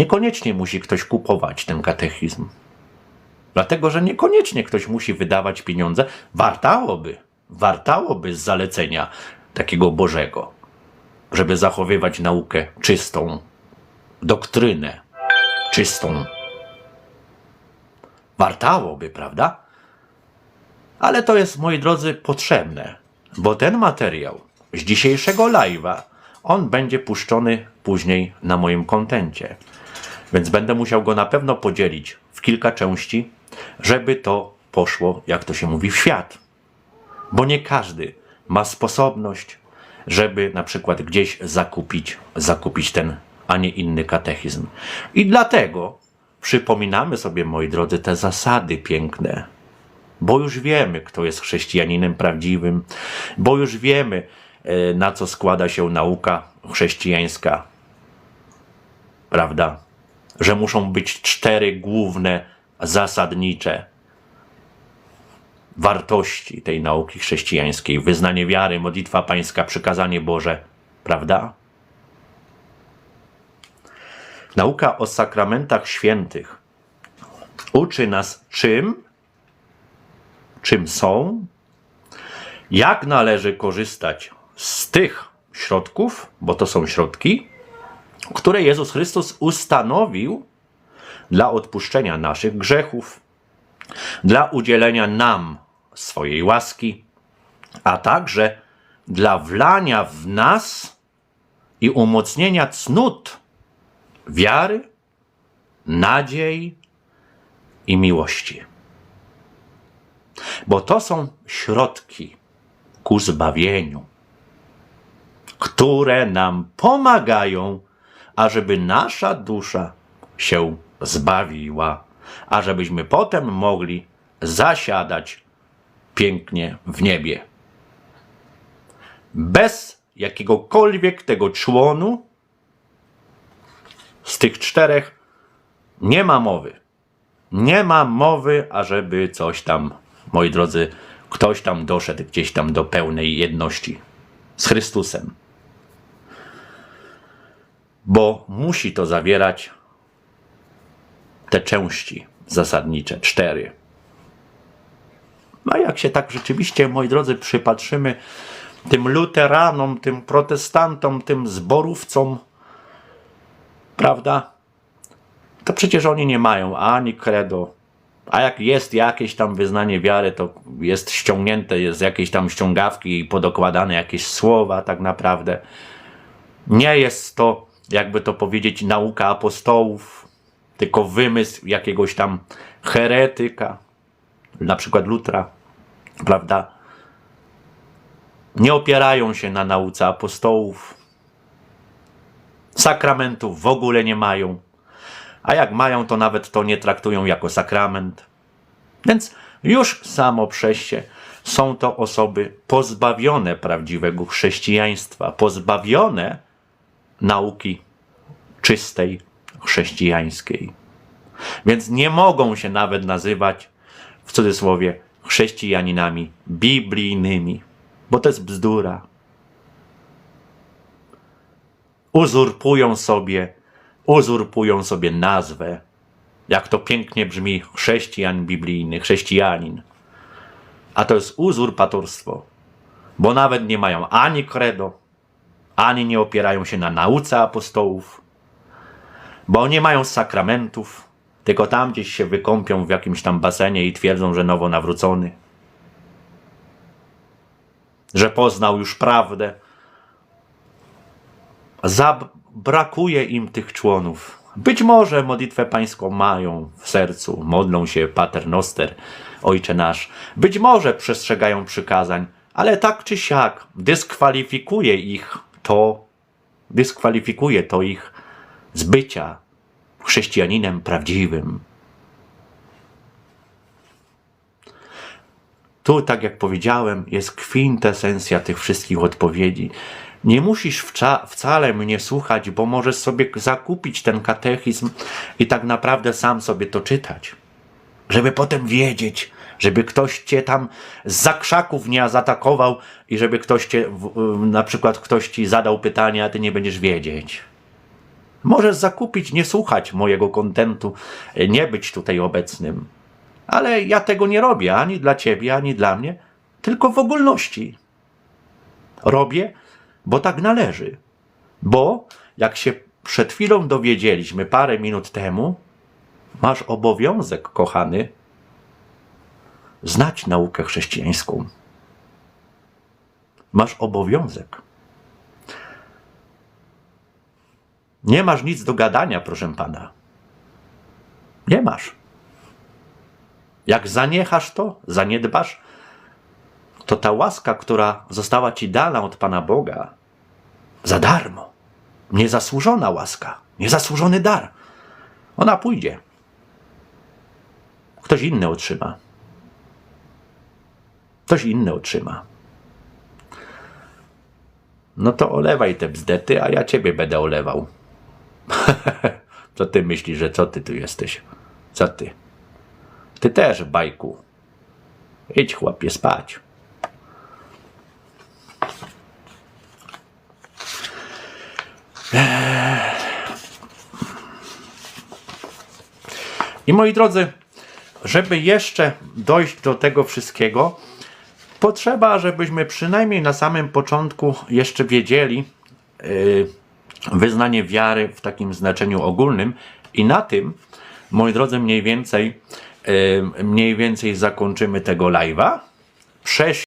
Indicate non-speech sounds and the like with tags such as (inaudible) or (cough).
Niekoniecznie musi ktoś kupować ten katechizm. Dlatego, że niekoniecznie ktoś musi wydawać pieniądze. Wartałoby, wartałoby z zalecenia takiego Bożego, żeby zachowywać naukę czystą, doktrynę czystą. Wartałoby, prawda? Ale to jest, moi drodzy, potrzebne, bo ten materiał z dzisiejszego live'a, on będzie puszczony później na moim kontencie. Więc będę musiał go na pewno podzielić w kilka części, żeby to poszło, jak to się mówi, w świat. Bo nie każdy ma sposobność, żeby na przykład gdzieś zakupić, zakupić ten, a nie inny katechizm. I dlatego przypominamy sobie, moi drodzy, te zasady piękne, bo już wiemy, kto jest chrześcijaninem prawdziwym, bo już wiemy, e, na co składa się nauka chrześcijańska. Prawda? Że muszą być cztery główne, zasadnicze wartości tej nauki chrześcijańskiej: wyznanie wiary, modlitwa pańska, przykazanie Boże. Prawda? Nauka o sakramentach świętych uczy nas czym czym są, jak należy korzystać z tych środków, bo to są środki, które Jezus Chrystus ustanowił dla odpuszczenia naszych grzechów, dla udzielenia nam swojej łaski, a także dla wlania w nas i umocnienia cnót wiary, nadziei i miłości. Bo to są środki ku zbawieniu, które nam pomagają, ażeby nasza dusza się zbawiła, ażebyśmy potem mogli zasiadać pięknie w niebie. Bez jakiegokolwiek tego członu z tych czterech nie ma mowy. Nie ma mowy, ażeby coś tam moi drodzy, ktoś tam doszedł gdzieś tam do pełnej jedności z Chrystusem. Bo musi to zawierać te części zasadnicze, cztery. A jak się tak rzeczywiście, moi drodzy, przypatrzymy tym luteranom, tym protestantom, tym zborówcom, prawda? To przecież oni nie mają ani credo, a jak jest jakieś tam wyznanie wiary, to jest ściągnięte z jakiejś tam ściągawki i podokładane jakieś słowa, tak naprawdę. Nie jest to, jakby to powiedzieć, nauka apostołów, tylko wymysł jakiegoś tam heretyka, na przykład Lutra, prawda? Nie opierają się na nauce apostołów. Sakramentów w ogóle nie mają a jak mają, to nawet to nie traktują jako sakrament. Więc już samo przez się są to osoby pozbawione prawdziwego chrześcijaństwa, pozbawione nauki czystej chrześcijańskiej. Więc nie mogą się nawet nazywać, w cudzysłowie, chrześcijaninami biblijnymi, bo to jest bzdura. Uzurpują sobie uzurpują sobie nazwę, jak to pięknie brzmi chrześcijan biblijny, chrześcijanin. A to jest uzurpatorstwo, bo nawet nie mają ani credo, ani nie opierają się na nauce apostołów, bo nie mają sakramentów, tylko tam gdzieś się wykąpią w jakimś tam basenie i twierdzą, że nowo nawrócony, że poznał już prawdę. Zabrakuje im tych członów. Być może modlitwę pańską mają w sercu, modlą się paternoster, Ojcze Nasz. Być może przestrzegają przykazań, ale tak czy siak dyskwalifikuje ich to, dyskwalifikuje to ich z bycia chrześcijaninem prawdziwym. Tu, tak jak powiedziałem, jest kwintesencja tych wszystkich odpowiedzi. Nie musisz wca- wcale mnie słuchać, bo możesz sobie zakupić ten katechizm i tak naprawdę sam sobie to czytać. Żeby potem wiedzieć, żeby ktoś cię tam z zakrzaków nie zaatakował i żeby ktoś cię, na przykład ktoś ci zadał pytanie, a ty nie będziesz wiedzieć. Możesz zakupić, nie słuchać mojego kontentu, nie być tutaj obecnym. Ale ja tego nie robię ani dla ciebie, ani dla mnie, tylko w ogólności. Robię, bo tak należy. Bo, jak się przed chwilą dowiedzieliśmy parę minut temu, masz obowiązek, kochany, znać naukę chrześcijańską. Masz obowiązek. Nie masz nic do gadania, proszę pana. Nie masz. Jak zaniechasz to, zaniedbasz, to ta łaska, która została ci dana od Pana Boga, za darmo, niezasłużona łaska, niezasłużony dar, ona pójdzie. Ktoś inny otrzyma. Ktoś inny otrzyma. No to olewaj te bzdety, a ja ciebie będę olewał. (laughs) co ty myślisz, że co ty tu jesteś? Co ty? Ty też, bajku. Idź, chłopie, spać. I moi drodzy, żeby jeszcze dojść do tego wszystkiego, potrzeba, żebyśmy przynajmniej na samym początku jeszcze wiedzieli yy, wyznanie wiary w takim znaczeniu ogólnym i na tym, moi drodzy, mniej więcej, yy, mniej więcej zakończymy tego live'a. Przejść